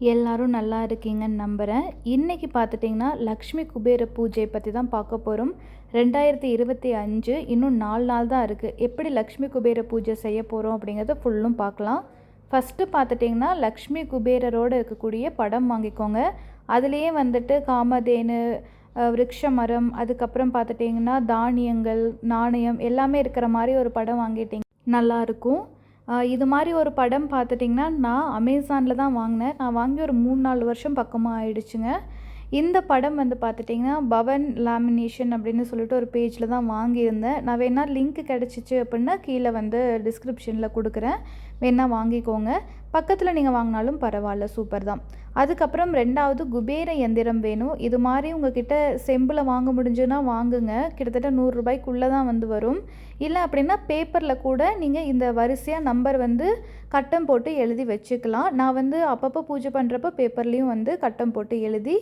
எல்லாரும் நல்லா இருக்கீங்கன்னு நம்புகிறேன் இன்றைக்கி பார்த்துட்டிங்கன்னா லக்ஷ்மி குபேர பூஜை பற்றி தான் பார்க்க போகிறோம் ரெண்டாயிரத்தி இருபத்தி அஞ்சு இன்னும் நாலு நாள் தான் இருக்குது எப்படி லக்ஷ்மி குபேர பூஜை செய்ய போகிறோம் அப்படிங்கிறத ஃபுல்லும் பார்க்கலாம். ஃபஸ்ட்டு பார்த்துட்டிங்கன்னா லக்ஷ்மி குபேரரோடு இருக்கக்கூடிய படம் வாங்கிக்கோங்க. அதுலேயே வந்துட்டு காமதேனு அஹ், விருட்ச மரம் அதுக்கப்புறம் பார்த்துட்டிங்கன்னா தானியங்கள் நாணயம் எல்லாமே இருக்கிற மாதிரி ஒரு படம் வாங்கிட்டிங்க. நல்லாயிருக்கும் இது மாதிரி ஒரு படம் பார்த்துட்டிங்கன்னா நான் அமேசானில் தான் வாங்கினேன். நான் வாங்கி ஒரு மூணு நாலு வருஷம் பக்கமாக ஆயிடுச்சுங்க. இந்த படம் வந்து பார்த்துட்டிங்கன்னா பவன் லேமினேஷன் அப்படின்னு சொல்லிட்டு ஒரு பேஜில் தான் வாங்கியிருந்தேன். நான் வேணால் லிங்க் கிடச்சிச்சு அப்படின்னா கீழே வந்து டிஸ்கிரிப்ஷனில் கொடுக்குறேன். வேணால் வாங்கிக்கோங்க. பக்கத்தில் நீங்கள் வாங்கினாலும் பரவாயில்ல சூப்பர் தான். அதுக்கப்புறம் ரெண்டாவது குபேர எந்திரம் வேணும். இது மாதிரி உங்ககிட்ட செம்பில் வாங்க முடிஞ்சுன்னா வாங்குங்க. கிட்டத்தட்ட நூறுரூபாய்க்குள்ளே தான் வந்து வரும். இல்லை அப்படின்னா பேப்பரில் கூட நீங்கள் இந்த வரிசையாக நம்பர் வந்து கட்டம் போட்டு எழுதி வச்சுக்கலாம். நான் வந்து அப்பப்போ பூஜை பண்ணுறப்ப பேப்பர்லேயும் வந்து கட்டம் போட்டு எழுதி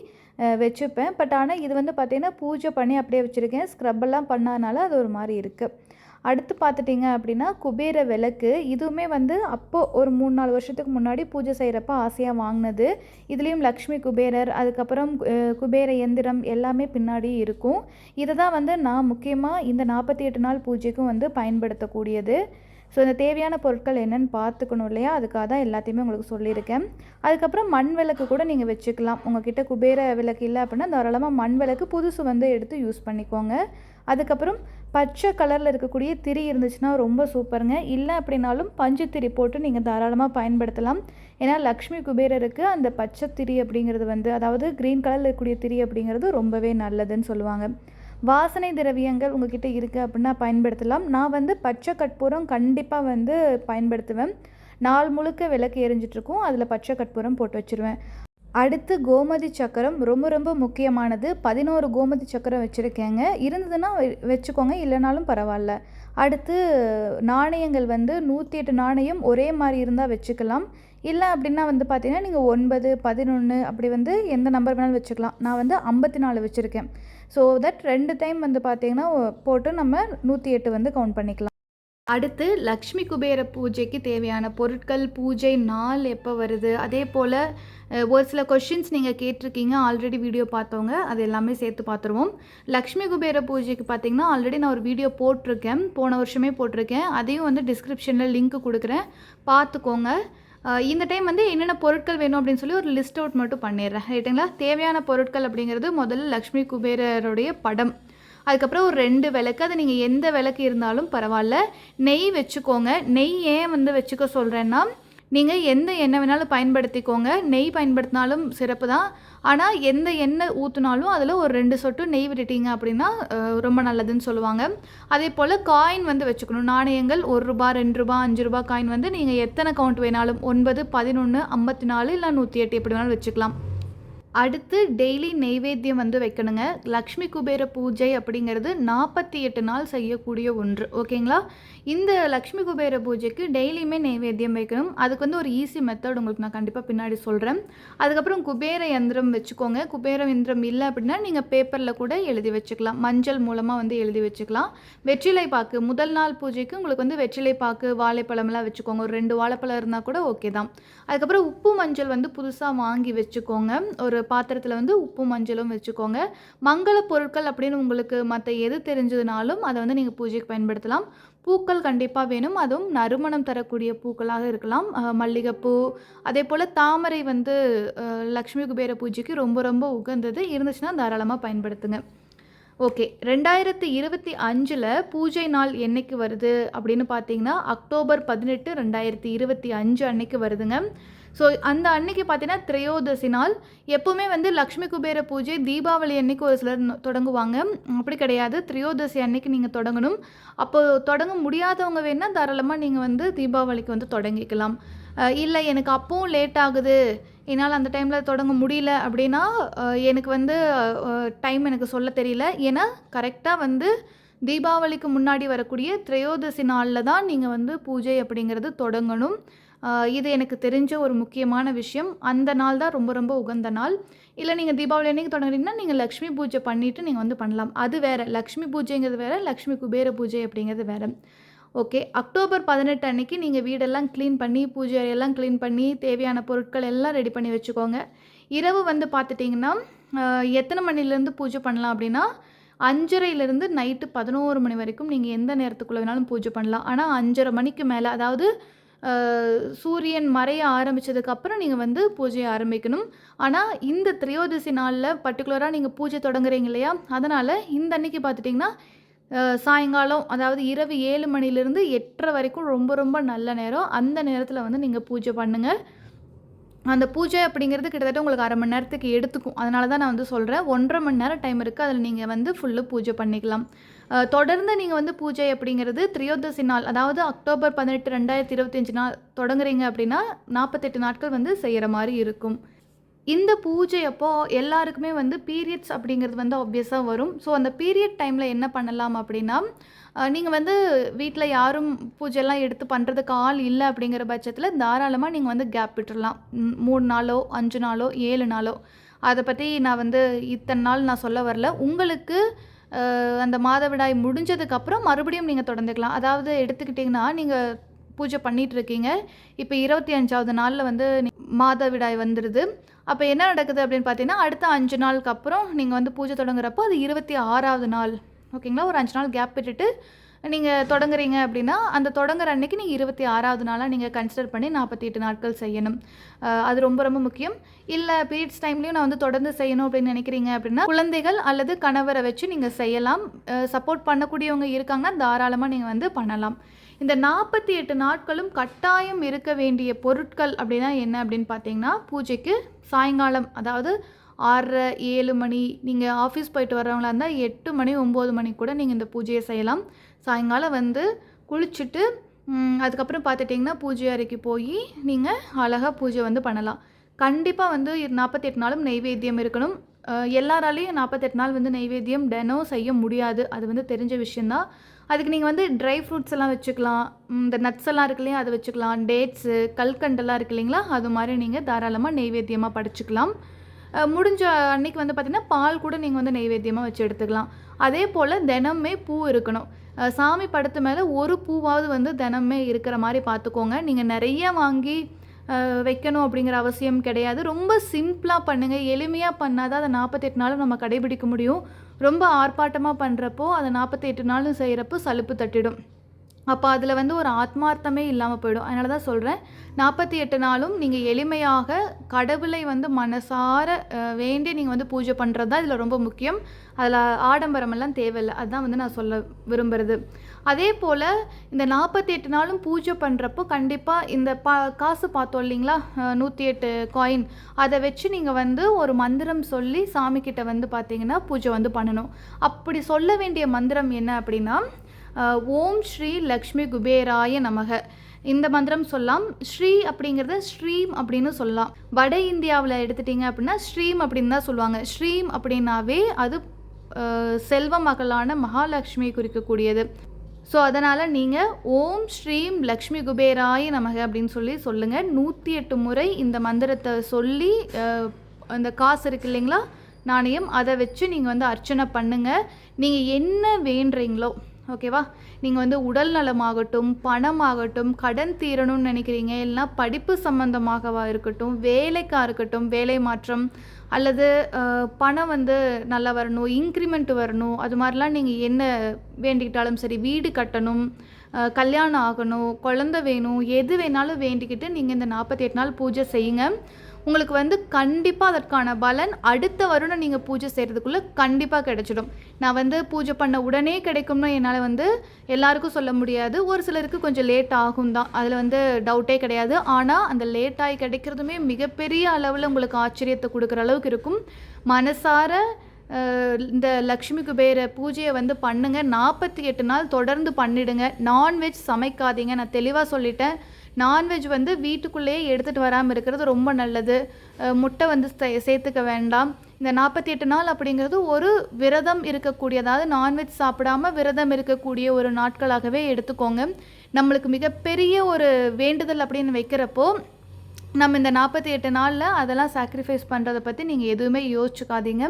வச்சுப்பேன். பட் ஆனால் இது வந்து பார்த்திங்கன்னா பூஜை பண்ணி அப்படியே வச்சுருக்கேன். ஸ்க்ரப்பெல்லாம் பண்ணாதனால அது ஒரு மாதிரி இருக்குது அடுத்து பார்த்துட்டிங்க அப்படின்னா குபேர விளக்கு. இதுவுமே வந்து அப்போது ஒரு மூணு நாலு வருஷத்துக்கு முன்னாடி பூஜை செய்கிறப்ப ஆசையாக வாங்கினது. இதுலேயும் லக்ஷ்மி குபேரர் அதுக்கப்புறம் குபேர எந்திரம் எல்லாமே பின்னாடி இருக்கும். இதை தான் வந்து நான் முக்கியமாக இந்த நாற்பத்தி எட்டு நாள் பூஜைக்கும் வந்து பயன்படுத்தக்கூடியது. ஸோ இந்த தேவையான பொருட்கள் என்னென்னு பார்த்துக்கணும் இல்லையா? அதுக்காக தான் எல்லாத்தையுமே உங்களுக்கு சொல்லியிருக்கேன். அதுக்கப்புறம் மண் விளக்கு கூட நீங்கள் வச்சுக்கலாம். உங்ககிட்ட குபேர விளக்கு இல்லை அப்படின்னா தாராளமாக மண் விளக்கு புதுசு வந்து எடுத்து யூஸ் பண்ணிக்கோங்க. அதுக்கப்புறம் பச்சை கலரில் இருக்கக்கூடிய திரி இருந்துச்சுன்னா ரொம்ப சூப்பருங்க. இல்லை அப்படின்னாலும் பஞ்சு திரி போட்டு நீங்கள் தாராளமாக பயன்படுத்தலாம். ஏன்னா லக்ஷ்மி குபேரருக்கு அந்த பச்சை திரி அப்படிங்கிறது வந்து அதாவது க்ரீன் கலரில் இருக்கக்கூடிய திரி அப்படிங்கிறது ரொம்பவே நல்லதுன்னு சொல்லுவாங்க. வாசனை திரவியங்கள் உங்ககிட்ட இருக்குது அப்படின்னா பயன்படுத்தலாம். நான் வந்து பச்சை கற்பூரம் கண்டிப்பாக வந்து பயன்படுத்துவேன். நாள் முழுக்க விளக்கு எரிஞ்சிட்ருக்கும் அதில் பச்சை கற்பூரம் போட்டு வச்சுருவேன். அடுத்து கோமதி சக்கரம் ரொம்ப ரொம்ப முக்கியமானது. பதினோரு கோமதி சக்கரம் வச்சுருக்கேங்க. இருந்ததுன்னா வெ- வச்சுக்கோங்க. இல்லைனாலும் பரவாயில்ல. அடுத்து நாணயங்கள் வந்து நூற்றி எட்டு நாணயம் ஒரே மாதிரி இருந்தால் வச்சுக்கலாம். இல்லை அப்படின்னா வந்து பார்த்தீங்கன்னா நீங்கள் ஒன்பது பதினொன்று அப்படி வந்து எந்த நம்பர் வேணாலும் வச்சுக்கலாம். நான் வந்து ஐம்பத்தி நாலு வச்சுருக்கேன். ஸோ தட் ரெண்டு டைம் வந்து பார்த்தீங்கன்னா போட்டு நம்ம நூற்றி எட்டு வந்து கவுண்ட் பண்ணிக்கலாம். அடுத்து லக்ஷ்மி குபேர பூஜைக்கு தேவையான பொருட்கள் பூஜை நாள் எப்போ வருது? அதே போல் ஒரு சில கொஷின்ஸ் நீங்கள் கேட்டிருக்கீங்க. ஆல்ரெடி வீடியோ பார்த்தவங்க அது எல்லாமே சேர்த்து பார்த்துருவோம். லக்ஷ்மி குபேர பூஜைக்கு பார்த்தீங்கன்னா ஆல்ரெடி நான் ஒரு வீடியோ போட்டிருக்கேன். போன வருஷமே போட்டிருக்கேன். அதையும் வந்து டிஸ்கிரிப்ஷனில் லிங்க் கொடுக்குறேன். பார்த்துக்கோங்க. இந்த டைம் வந்து என்னென்ன பொருட்கள் வேணும் அப்படின்னு சொல்லி ஒரு லிஸ்ட் அவுட் மட்டும் பண்ணிடுறேன். ரைட்டுங்களா தேவையான பொருட்கள் அப்படிங்கிறது முதல்ல லக்ஷ்மி குபேரருடைய படம். அதுக்கப்புறம் ஒரு ரெண்டு விளக்கு அது நீங்கள் எந்த விளக்கு இருந்தாலும் பரவாயில்ல. நெய் வச்சுக்கோங்க. நெய் ஏன் வந்து வச்சுக்க சொல்கிறேன்னா நீங்கள் எந்த எண்ணெய் வேணாலும் பயன்படுத்திக்கோங்க. நெய் பயன்படுத்தினாலும் சிறப்பு தான். ஆனால் எந்த எண்ணெய் ஊற்றினாலும் அதில் ஒரு ரெண்டு சொட்டு நெய் விட்டுட்டீங்க அப்படின்னா ரொம்ப நல்லதுன்னு சொல்லுவாங்க. அதே போல் காயின் வந்து வச்சுக்கணும். நாணயங்கள் ஒரு ரூபா ரெண்டு ரூபா அஞ்சு ரூபா காயின் வந்து நீங்கள் எத்தனை கவுண்ட் வேணாலும் ஒன்பது பதினொன்று ஐம்பத்தி நாலு இல்லை நூற்றி எட்டு எப்படி வேணாலும் வச்சுக்கலாம். அடுத்து டெய்லி நெய்வேத்தியம் வந்து வைக்கணுங்க. லக்ஷ்மி குபேர பூஜை அப்படிங்கிறது நாற்பத்தி எட்டு நாள் செய்யக்கூடிய ஒன்று. ஓகேங்களா? இந்த லக்ஷ்மி குபேர பூஜைக்கு டெய்லியுமே நெய்வேத்தியம் வைக்கணும். அதுக்கு வந்து ஒரு ஈஸி மெத்தட் உங்களுக்கு நான் கண்டிப்பாக பின்னாடி சொல்கிறேன் அதுக்கப்புறம் குபேர யந்திரம் வச்சுக்கோங்க. குபேர யந்திரம் இல்லை அப்படின்னா நீங்கள் பேப்பரில் கூட எழுதி வச்சுக்கலாம். மஞ்சள் மூலமாக வந்து எழுதி வச்சுக்கலாம். வெற்றிலை பாக்கு முதல் நாள் பூஜைக்கு உங்களுக்கு வந்து வெற்றிலை பாக்கு வாழைப்பழம்லாம் வச்சுக்கோங்க. ஒரு ரெண்டு வாழைப்பழம் இருந்தால் கூட ஓகே தான். அதுக்கப்புறம் உப்பு மஞ்சள் வந்து புதுசாக வாங்கி வச்சுக்கோங்க. ஒரு பாத்திரத்தில் வந்து உப்பு மஞ்சளும் வச்சுக்கோங்க. மங்கள பொருட்கள் அப்படின்னு உங்களுக்கு மற்ற எது தெரிஞ்சதுனாலும் அதை வந்து நீங்கள் பூஜைக்கு பயன்படுத்தலாம். பூக்கள் கண்டிப்பாக வேணும். அதுவும் நறுமணம் தரக்கூடிய பூக்களாக இருக்கலாம். மல்லிகைப்பூ அதே போல் தாமரை வந்து லக்ஷ்மி குபேர பூஜைக்கு ரொம்ப ரொம்ப உகந்தது. இருந்துச்சுன்னா தாராளமாக பயன்படுத்துங்க. ஓகே. ரெண்டாயிரத்தி இருபத்தி அஞ்சில் பூஜை நாள் என்னைக்கு வருது? அப்படின்னு பார்த்தீங்கன்னா அக்டோபர் பதினெட்டு ரெண்டாயிரத்தி இருபத்தி அஞ்சு அன்னைக்கு வருதுங்க. ஸோ அந்த அன்னைக்கு பார்த்தீங்கன்னா திரையோதசி நாள். எப்போவுமே வந்து லக்ஷ்மி குபேர பூஜை தீபாவளி அன்னைக்கு ஒரு சிலர் தொடங்குவாங்க. அப்படி கிடையாது. திரையோதசி அன்னைக்கு நீங்கள் தொடங்கணும். அப்போது தொடங்க முடியாதவங்க வேணால் தாராளமாக நீங்கள் வந்து தீபாவளிக்கு வந்து தொடங்கிக்கலாம். இல்லை எனக்கு அப்பவும் லேட் ஆகுது. என்னால் அந்த டைமில் தொடங்க முடியல அப்படின்னா எனக்கு வந்து டைம் எனக்கு சொல்ல தெரியல. ஏன்னா கரெக்டாக வந்து தீபாவளிக்கு முன்னாடி வரக்கூடிய திரையோதசி நாளில் தான் நீங்கள் வந்து பூஜை அப்படிங்கிறது தொடங்கணும். இது எனக்கு தெரிஞ்ச ஒரு முக்கியமான விஷயம். அந்த நாள் தான் ரொம்ப ரொம்ப உகந்த நாள். இல்லை நீங்கள் தீபாவளி அன்றைக்கி தொடங்குறீங்கன்னா நீங்கள் லக்ஷ்மி பூஜை பண்ணிவிட்டு நீங்கள் வந்து பண்ணலாம். அது வேறு. லக்ஷ்மி பூஜைங்கிறது வேறு லக்ஷ்மி குபேர பூஜை அப்படிங்கிறது வேறு. ஓகே அக்டோபர் பதினெட்டு அன்னைக்கு நீங்கள் வீடெல்லாம் க்ளீன் பண்ணி பூஜை அறையெல்லாம் க்ளீன் பண்ணி தேவையான பொருட்கள் எல்லாம் ரெடி பண்ணி வச்சுக்கோங்க. இரவு வந்து பார்த்துட்டிங்கன்னா எத்தனை மணிலேருந்து பூஜை பண்ணலாம் அப்படின்னா அஞ்சரையிலேருந்து நைட்டு பதினோரு மணி வரைக்கும் நீங்கள் எந்த நேரத்துக்குள்ளே வேணாலும் பூஜை பண்ணலாம். ஆனால் அஞ்சரை மணிக்கு மேலே அதாவது சூரியன் மறைய ஆரம்பித்ததுக்கப்புறம் நீங்கள் வந்து பூஜையை ஆரம்பிக்கணும். ஆனால் இந்த திரையோதசி நாளில் பர்டிகுலராக நீங்கள் பூஜை தொடங்குறீங்க இல்லையா? அதனால் இந்த அன்னைக்கு பார்த்துட்டிங்கன்னா சாயங்காலம் அதாவது இரவு ஏழு மணிலேருந்து எட்டரை வரைக்கும் ரொம்ப ரொம்ப நல்ல நேரம். அந்த நேரத்தில் வந்து நீங்கள் பூஜை பண்ணுங்கள் அந்த பூஜை அப்படிங்கிறது கிட்டத்தட்ட உங்களுக்கு அரை மணி நேரத்துக்கு எடுத்துக்கும். அதனால தான் நான் வந்து சொல்கிறேன் ஒன்றரை மணி நேரம் டைம் இருக்குது அதில் நீங்கள் வந்து ஃபுல்லு பூஜை பண்ணிக்கலாம். தொடர்ந்து நீங்கள் வந்து பூஜை அப்படிங்கிறது திரையோதசி நாள் அதாவது அக்டோபர் பதினெட்டு ரெண்டாயிரத்தி இருபத்தஞ்சி நாள் தொடங்குறீங்க அப்படின்னா நாற்பத்தெட்டு நாட்கள் வந்து செய்கிற மாதிரி இருக்கும். இந்த பூஜை அப்போது எல்லாருக்குமே வந்து பீரியட்ஸ் அப்படிங்கிறது வந்து ஆப்வியஸாக வரும். ஸோ அந்த பீரியட் டைமில் என்ன பண்ணலாம் அப்படின்னா நீங்கள் வந்து வீட்டில் யாரும் பூஜையெல்லாம் எடுத்து பண்ணுறதுக்கு ஆள் இல்லை அப்படிங்கிற பட்சத்தில் தாராளமாக நீங்கள் வந்து கேப் விட்டுறலாம். மூணு நாளோ அஞ்சு நாளோ ஏழு நாளோ. அதை பற்றி நான் வந்து இத்தனை நாள் நான் சொல்ல வரல. உங்களுக்கு அந்த மாதவிடாய் முடிஞ்சதுக்கப்புறம் மறுபடியும் நீங்கள் தொடர்ந்துக்கலாம். அதாவது எடுத்துக்கிட்டிங்கன்னா நீங்கள் பூஜை பண்ணிட்டு இருக்கீங்க இப்போ இருபத்தி அஞ்சாவது நாளில் வந்து மாதவிடாய் வந்துடுது அப்போ என்ன நடக்குது அப்படின்னு பார்த்தீங்கன்னா அடுத்த அஞ்சு நாளுக்கு அப்புறம் நீங்கள் வந்து பூஜை தொடங்குறப்போ அது இருபத்தி ஆறாவது நாள். ஓகேங்களா? ஒரு அஞ்சு நாள் கேப் விட்டுட்டு நீங்கள் தொடங்குறீங்க அப்படின்னா அந்த தொடங்குற அன்னைக்கு நீங்கள் இருபத்தி ஆறாவது நாளாக நீங்கள் கன்சிடர் பண்ணி நாற்பத்தி எட்டு நாட்கள் செய்யணும். அது ரொம்ப ரொம்ப முக்கியம். இல்லை பீரியட்ஸ் டைம்லேயும் நான் வந்து தொடர்ந்து செய்யணும் அப்படின்னு நினைக்கிறீங்க அப்படின்னா குழந்தைகள் அல்லது கணவரை வச்சு நீங்கள் செய்யலாம். சப்போர்ட் பண்ணக்கூடியவங்க இருக்காங்கன்னா தாராளமாக நீங்கள் வந்து பண்ணலாம். இந்த நாற்பத்தி எட்டு நாட்களும் கட்டாயம் இருக்க வேண்டிய பொருட்கள் அப்படின்னா என்ன அப்படின்னு பார்த்தீங்கன்னா பூஜைக்கு சாயங்காலம் அதாவது ஆறரை ஏழு மணி நீங்கள் ஆஃபீஸ் போயிட்டு வர்றவங்களா இருந்தால் எட்டு மணி ஒம்பது மணி கூட நீங்கள் இந்த பூஜையை செய்யலாம். சாயங்காலம் வந்து குளிச்சுட்டு அதுக்கப்புறம் பார்த்துட்டிங்கன்னா பூஜை அறைக்கு போய் நீங்கள் அழகாக பூஜை வந்து பண்ணலாம். கண்டிப்பாக வந்து நாற்பத்தெட்டு நாளும் நெய்வேத்தியம் இருக்கணும். எல்லாராலையும் நாற்பத்தெட்டு நாள் வந்து நெய்வேத்தியம் தினம் செய்ய முடியாது. அது வந்து தெரிஞ்ச விஷயந்தான் அதுக்கு நீங்கள் வந்து ட்ரை ஃப்ரூட்ஸ் எல்லாம் வச்சுக்கலாம். இந்த நட்ஸ் எல்லாம் இருக்கு இல்லையா அதை வச்சுக்கலாம். டேட்ஸு கல்கண்டெல்லாம் இருக்கு இல்லைங்களா அது மாதிரி நீங்கள் தாராளமாக நெய்வேத்தியமாக படிச்சுக்கலாம். முடிஞ்ச அன்னைக்கு வந்து பார்த்திங்கன்னா பால் கூட நீங்கள் வந்து நெய்வேத்தியமாக வச்சு எடுத்துக்கலாம். அதே போல் தினமே பூ இருக்கணும். சாமி படத்து மேலே ஒரு பூவாவது வந்து தினமே இருக்கிற மாதிரி பார்த்துக்கோங்க. நீங்கள் நிறைய வாங்கி வைக்கணும் அப்படிங்கிற அவசியம் கிடையாது. ரொம்ப சிம்பிளாக பண்ணுங்கள் எளிமையாக பண்ணாதான் அதை நாற்பத்தெட்டு நாளும் நம்ம கடைபிடிக்க முடியும். ரொம்ப ஆர்ப்பாட்டமாக பண்ணுறப்போ அதை நாற்பத்தெட்டு நாளும் செய்கிறப்போ சலுப்பு தட்டிடும். அப்போ அதில் வந்து ஒரு ஆத்மார்த்தமே இல்லாமல் போயிடும். அதனால தான் சொல்கிறேன் நாற்பத்தி எட்டு நாளும் நீங்கள் எளிமையாக கடவுளை வந்து மனசார வேண்டி நீங்கள் வந்து பூஜை பண்ணுறது தான் இதில் ரொம்ப முக்கியம். அதில் ஆடம்பரமெல்லாம் தேவையில்லை. அதுதான் வந்து நான் சொல்ல விரும்புகிறது அதே போல் இந்த நாற்பத்தி எட்டு நாளும் பூஜை பண்ணுறப்போ கண்டிப்பாக இந்த பா காசு பார்த்தோம் இல்லைங்களா? நூற்றி எட்டு காயின் அதை வச்சு நீங்கள் வந்து ஒரு மந்திரம் சொல்லி சாமிக்கிட்ட வந்து பார்த்தீங்கன்னா பூஜை வந்து பண்ணணும். அப்படி சொல்ல வேண்டிய மந்திரம் என்ன அப்படின்னா ஓம் ஸ்ரீ லக்ஷ்மி குபேராய நமக. இந்த மந்திரம் சொல்லலாம் ஸ்ரீ அப்படிங்கிறத ஸ்ரீம் அப்படின்னு சொல்லலாம் வட இந்தியாவில் எடுத்துட்டிங்க அப்படின்னா ஸ்ரீம் அப்படின்னு தான் சொல்லுவாங்க. ஸ்ரீம் அப்படின்னாவே அது செல்வ மகளான மகாலட்சுமி குறிக்கக்கூடியது. ஸோ அதனால் நீங்கள் ஓம் ஸ்ரீம் லக்ஷ்மி குபேராய நமக அப்படின்னு சொல்லி சொல்லுங்கள் நூற்றி எட்டு முறை இந்த மந்திரத்தை சொல்லி அந்த காசு இருக்கு இல்லைங்களா நாணயம் அதை வச்சு நீங்கள் வந்து அர்ச்சனை பண்ணுங்கள் நீங்கள் என்ன வேண்டுறீங்களோ ஓகேவா நீங்கள் வந்து உடல் நலமாகட்டும் பணமாகட்டும் கடன் தீரணும்னு நினைக்கிறீங்க. இல்லைனா படிப்பு சம்பந்தமாகவா இருக்கட்டும் வேலைக்காக இருக்கட்டும் வேலை மாற்றம் அல்லது பணம் வந்து நல்லா வரணும் இன்க்ரிமெண்ட் வரணும் அது மாதிரிலாம் நீங்கள் என்ன வேண்டிக்கிட்டாலும் சரி வீடு கட்டணும் கல்யாணம் ஆகணும் குழந்தை வேணும் எது வேணாலும் வேண்டிக்கிட்டு நீங்கள் இந்த நாற்பத்தி எட்டு நாள் பூஜை செய்யுங்க. உங்களுக்கு வந்து கண்டிப்பாக அதற்கான பலன் அடுத்த வருடம் நீங்கள் பூஜை செய்கிறதுக்குள்ளே கண்டிப்பாக கிடைச்சிடும். நான் வந்து பூஜை பண்ண உடனே கிடைக்கும்னு என்னால் வந்து எல்லாருக்கும் சொல்ல முடியாது. ஒரு சிலருக்கு கொஞ்சம் லேட் ஆகும் தான். அதில் வந்து டவுட்டே கிடையாது. ஆனால் அந்த லேட் ஆகி கிடைக்கிறதுமே மிகப்பெரிய அளவில் உங்களுக்கு ஆச்சரியத்தை கொடுக்குற அளவுக்கு இருக்கும். மனசார இந்த லக்ஷ்மி குபேர பூஜையை வந்து பண்ணுங்கள் நாற்பத்தி எட்டு நாள் தொடர்ந்து பண்ணிடுங்க. நான்வெஜ் சமைக்காதீங்க. நான் தெளிவாக சொல்லிட்டேன். நான்வெஜ் வந்து வீட்டுக்குள்ளேயே எடுத்துகிட்டு வராமல் இருக்கிறது ரொம்ப நல்லது. முட்டை வந்து சே- சேர்த்துக்க வேண்டாம். இந்த நாற்பத்தி எட்டு நாள் அப்படிங்கிறது ஒரு விரதம் இருக்கக்கூடிய அதாவது நான்வெஜ் சாப்பிடாம விரதம் இருக்கக்கூடிய ஒரு நாட்களாகவே எடுத்துக்கோங்க. நம்மளுக்கு மிகப்பெரிய ஒரு வேண்டுதல் அப்படின்னு வைக்கிறப்போ நம்ம இந்த நாற்பத்தி எட்டு நாளில் அதெல்லாம் சாக்ரிஃபைஸ் பண்ணுறதை பற்றி நீங்கள் எதுவுமே யோசிச்சுக்காதீங்க.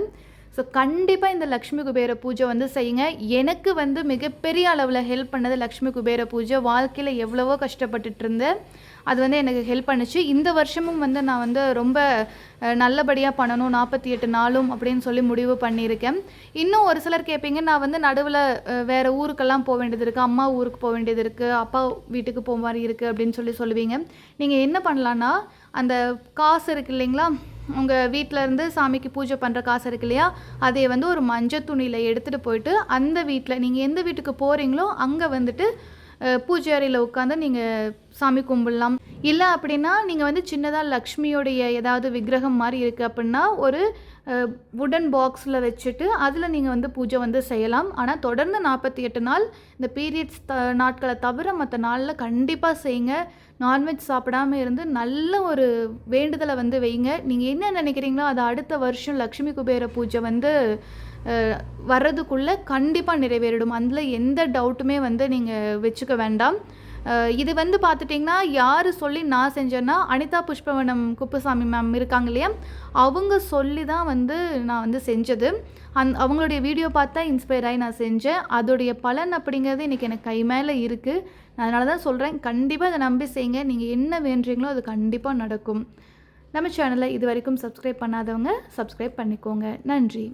ஸோ கண்டிப்பாக இந்த லக்ஷ்மி குபேர பூஜை வந்து செய்யுங்க. எனக்கு வந்து மிகப்பெரிய அளவில் ஹெல்ப் பண்ணது லக்ஷ்மி குபேர பூஜை. வாழ்க்கையில் எவ்வளவோ கஷ்டப்பட்டுட்டு இருந்தேன் அது வந்து எனக்கு ஹெல்ப் பண்ணுச்சு. இந்த வருஷமும் வந்து நான் வந்து ரொம்ப நல்லபடியாக பண்ணணும். நாற்பத்தி எட்டு நாளும் அப்படின்னு சொல்லி முடிவு பண்ணியிருக்கேன். இன்னும் ஒரு சிலர் கேட்பீங்க நான் வந்து நடுவில் வேறு ஊருக்கெல்லாம் போக வேண்டியது இருக்குது அம்மா ஊருக்கு போக வேண்டியது இருக்குது அப்பா வீட்டுக்கு போக மாதிரி இருக்குது அப்படின்னு சொல்லி சொல்லுவீங்க. நீங்கள் என்ன பண்ணலான்னா அந்த காசு இருக்கு இல்லைங்களா? உங்கள் வீட்டில் இருந்து சாமிக்கு பூஜை பண்ணுற காசு இருக்கு இல்லையா? அதை வந்து ஒரு மஞ்சள் துணியில் எடுத்துகிட்டு போயிட்டு அந்த வீட்டில் நீங்கள் எந்த வீட்டுக்கு போகிறீங்களோ அங்கே வந்துட்டு பூஜை அறையில் உட்காந்து நீங்கள் சாமி கும்பிடலாம். இல்லை அப்படின்னா நீங்கள் வந்து சின்னதாக லக்ஷ்மியோடைய ஏதாவது விக்கிரகம் மாதிரி இருக்குது அப்படின்னா ஒரு வுடன் பாக்ஸில் வச்சுட்டு அதில் நீங்கள் வந்து பூஜை வந்து செய்யலாம். ஆனால் தொடர்ந்து நாற்பத்தி எட்டு நாள் இந்த பீரியட்ஸ் த நாட்களை தவிர மற்ற நாளில் கண்டிப்பாக செய்யுங்க. நான்வெஜ் சாப்பிடாம இருந்து நல்ல ஒரு வேண்டுதலை வந்து வைங்க. நீங்கள் என்ன நினைக்கிறீங்களோ அது அடுத்த வருஷம் லக்ஷ்மி குபேர பூஜை வந்து வர்றதுக்குள்ளே கண்டிப்பாக நிறைவேறிடும். அதில் எந்த டவுட்டுமே வந்து நீங்கள் வச்சுக்க வேண்டாம். இது வந்து பார்த்துட்டிங்கன்னா யார் சொல்லி நான் செஞ்சேன்னா அனிதா புஷ்பவனம் குப்புசாமி மேம் இருக்காங்க இல்லையா? அவங்க சொல்லி தான் வந்து நான் வந்து செஞ்சது. அந் அவங்களுடைய வீடியோ பார்த்தா இன்ஸ்பயர் ஆகி நான் செஞ்சேன். அதோடைய பலன் அப்படிங்கிறது இன்றைக்கி எனக்கு கை மேலே இருக்குது அதனால தான் சொல்கிறேன் கண்டிப்பாக அதை நம்பி செய்யுங்க. நீங்கள் என்ன வேண்டுறீங்களோ அது கண்டிப்பாக நடக்கும். நம்ம சேனலை இது வரைக்கும் சப்ஸ்கிரைப் பண்ணாதவங்க சப்ஸ்கிரைப் பண்ணிக்கோங்க. நன்றி.